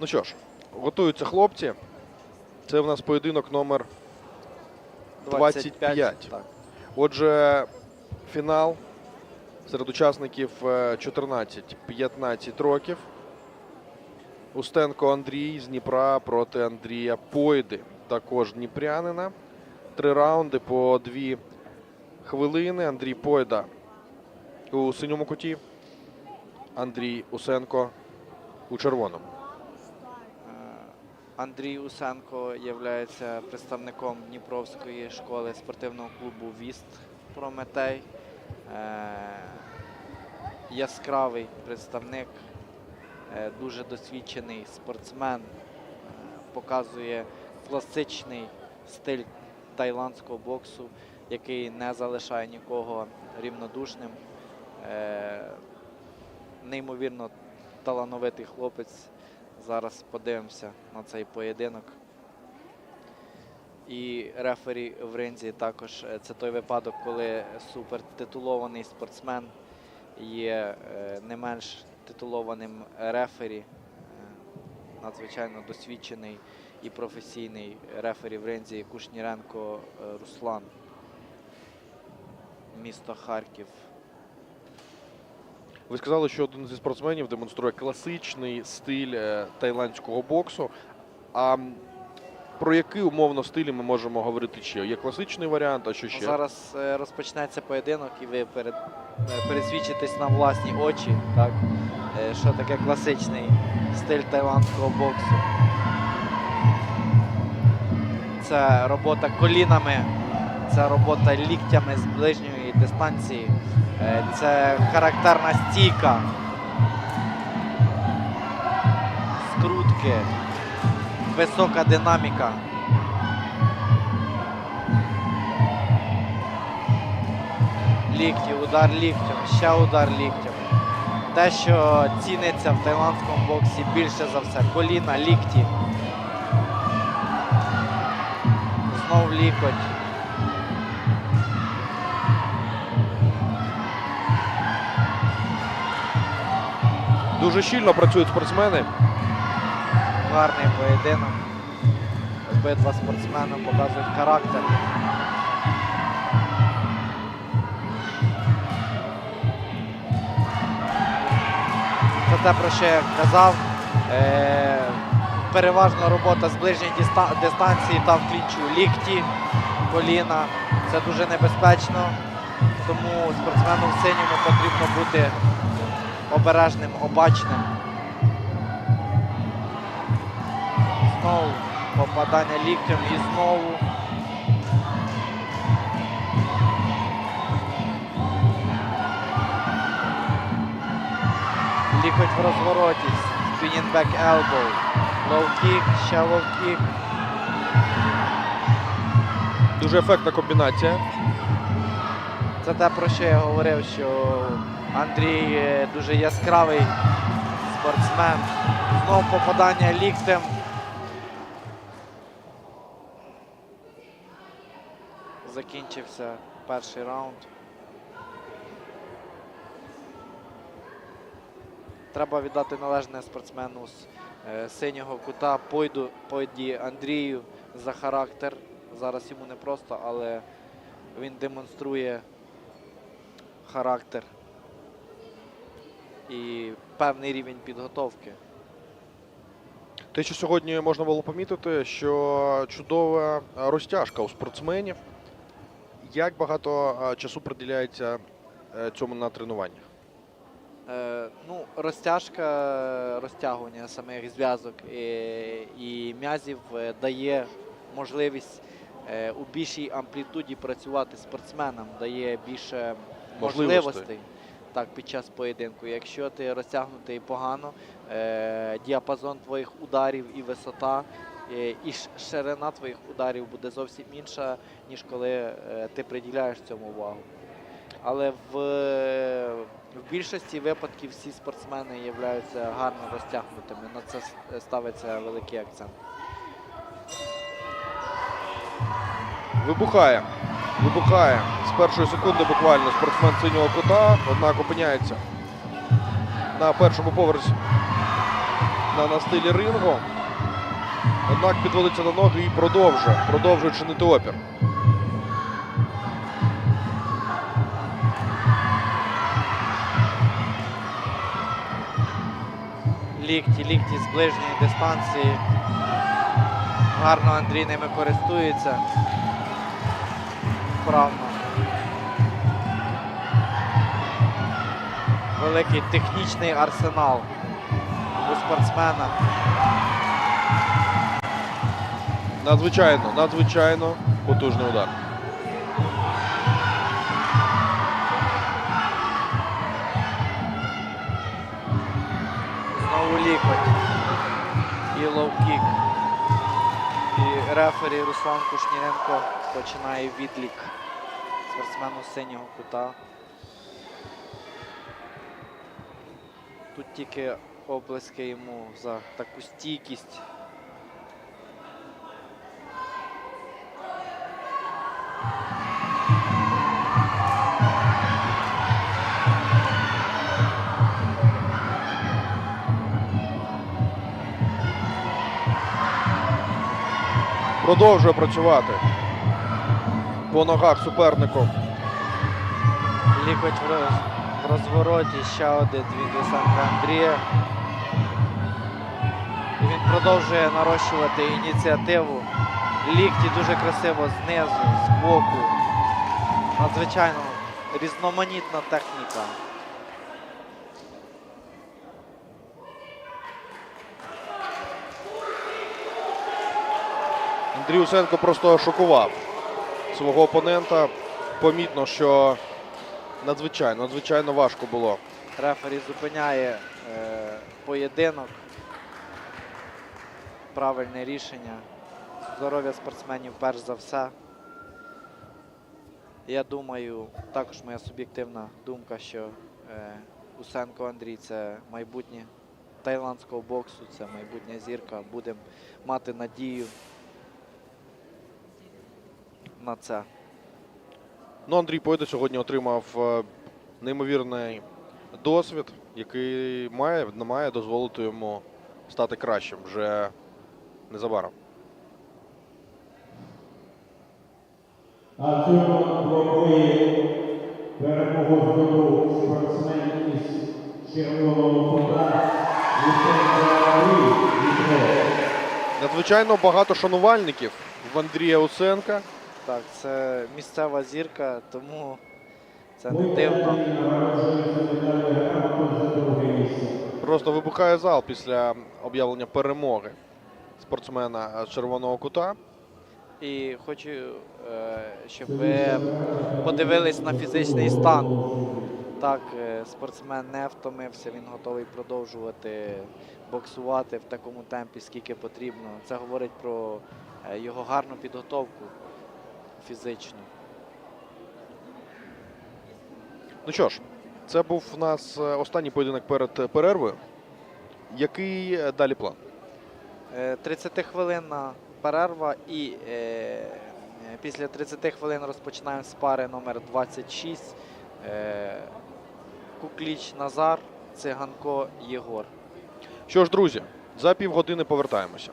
Ну що ж, готуються хлопці. Це в нас поєдинок номер 25. Так. Отже, фінал серед учасників е, 14-15 років. Устенко Андрій з Дніпра проти Андрія Пойди, також дніпрянина. Три раунди по дві хвилини. Андрій Пойда у синьому куті. Андрій Усенко у червоному. Андрій Усенко є представником Дніпровської школи спортивного клубу Віст Прометей. Е, Яскравий представник, е, дуже досвідчений спортсмен, е, показує класичний стиль тайландського боксу, який не залишає нікого рівнодушним. Неймовірно талановитий хлопець. Зараз подивимося на цей поєдинок. І рефері в ринзі також е, це той випадок, коли супертитулований спортсмен є е, не менш титулованим рефері. Е, Надзвичайно досвідчений і професійний рефері в ринзі Кушніренко Руслан. Місто Харків. Ви сказали, що один зі спортсменів демонструє класичний стиль е, тайландського боксу. А про який умовно стилі ми можемо говорити ще? Є класичний варіант, а що ще? Зараз е, розпочнеться поєдинок, і ви перед, е, пересвідчитесь на власні очі, так, що таке класичний стиль тайландського боксу. Це робота колінами, це робота ліктями з ближньої дистанції, е, це характерна стійка, скрутки, висока динаміка. лікті, удар ліктем, ще удар ліктем. Те, що ціниться в тайландському боксі більше за все. Коліна, лікті. Знов лікоть. Дуже щільно працюють спортсмени. Гарний поєдинок. Обидва спортсмени показують характер. Це те, про що я казав. Е, переважно робота з ближньої диста- дистанції та в клінчу лікті, коліна. Це дуже небезпечно. Тому спортсмену в синьому потрібно бути обережним, обачним. Знову попадання ліктем і знову. Лікоть в розвороті. Spinning back elbow. Low kick, ще low kick. Дуже ефектна комбінація. Це те, про що я говорив, що Андрій е, дуже яскравий спортсмен. Знову попадання ліктем. Закінчився перший раунд. Треба віддати належне спортсмену з е, синього кута Пойду, Пойді Андрію за характер. Зараз йому непросто, але він демонструє характер і певний рівень підготовки. Те, що сьогодні можна було помітити, що чудова е, розтяжка у спортсменів. Як багато е, часу приділяється е, цьому на тренуваннях? Е, ну, розтяжка, розтягування самих зв'язок і, і м'язів е, дає можливість е, у більшій амплітуді працювати спортсменам, дає більше Можливостей. можливостей так, під час поєдинку. Якщо ти розтягнутий погано, е, діапазон твоїх ударів і висота, е, і ширина твоїх ударів буде зовсім інша, ніж коли е, ти приділяєш цьому увагу. Але в, в більшості випадків всі спортсмени являються гарно розтягнутими. На це ставиться великий акцент. Вибухає. Вибухає. З першої секунди буквально спортсмен синього кута, однак опиняється на першому поверсі на, на стилі рингу. Однак підводиться на ноги і продовжує, продовжує чинити опір. Лікті, лікті з ближньої дистанції. Гарно Андрій ними користується. Вправно. Великий технічний арсенал у спортсмена. Надзвичайно, надзвичайно потужний удар. Знову лікоть. І лоу-кік. Рефері Руслан Кушніренко починає відлік спортсмену синього кута. Тут тільки облески йому за таку стійкість. Продовжує працювати по ногах супернику. Лікоть в розвороті, ще один від Олександра Андрія. І він продовжує нарощувати ініціативу. Лікті дуже красиво знизу, з боку. Надзвичайно різноманітна техніка. Андрій Усенко просто шокував свого опонента. Помітно, що надзвичайно, надзвичайно важко було. Рефері зупиняє е, поєдинок. Правильне рішення. Здоров'я спортсменів перш за все. Я думаю, також моя суб'єктивна думка, що е, Усенко Андрій це майбутнє тайландського боксу, це майбутня зірка. Будемо мати надію на це. Ну, Андрій Пойда сьогодні отримав е, неймовірний досвід, який має, має дозволити йому стати кращим вже незабаром. А в цьому двобої перемогу здобув спортсмен із червоного Дмитро. Надзвичайно багато шанувальників в Андрія Усенка. Так, це місцева зірка, тому це не дивно. Просто вибухає зал після об'явлення перемоги спортсмена червоного кута. І хочу, е, щоб ви подивились на фізичний стан. Так, е, спортсмен не втомився, він готовий продовжувати боксувати в такому темпі, скільки потрібно. Це говорить про е, його гарну підготовку фізичну. Ну що ж, це був у нас е, останній поєдинок перед е, перервою. Який е, далі план? Е, 30-хвилинна перерва і е, після 30 хвилин розпочинаємо з пари номер 26. Е, Кукліч Назар, Циганко Єгор. Що ж, друзі, за півгодини повертаємося.